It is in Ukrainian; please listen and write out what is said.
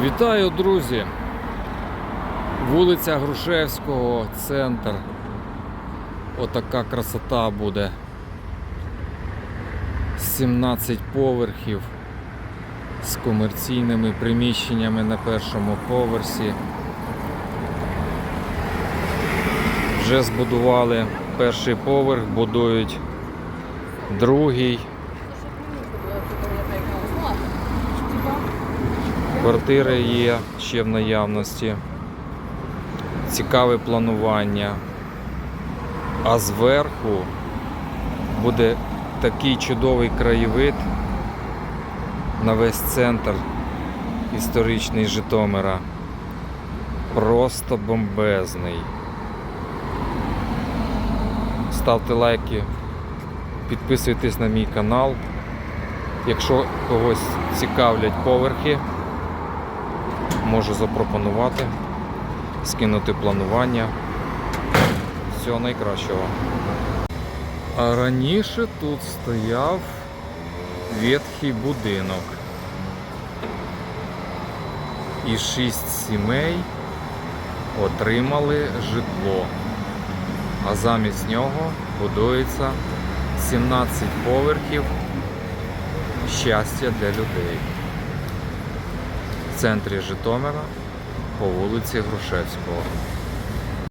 Вітаю, друзі! Вулиця Грушевського, центр. Отака красота буде. 17 поверхів з комерційними приміщеннями на першому поверсі. Вже збудували перший поверх, будують другий. Квартири є ще в наявності. Цікаве планування. А зверху буде такий чудовий краєвид на весь центр історичний Житомира. Просто бомбезний. Ставте лайки, підписуйтесь на мій канал. Якщо когось цікавлять поверхи, можу запропонувати, скинути планування. Всього найкращого. А раніше тут стояв ветхий будинок. І шість сімей отримали житло. А замість нього будується 17 поверхів щастя для людей центрі Житомира по вулиці Грушевського.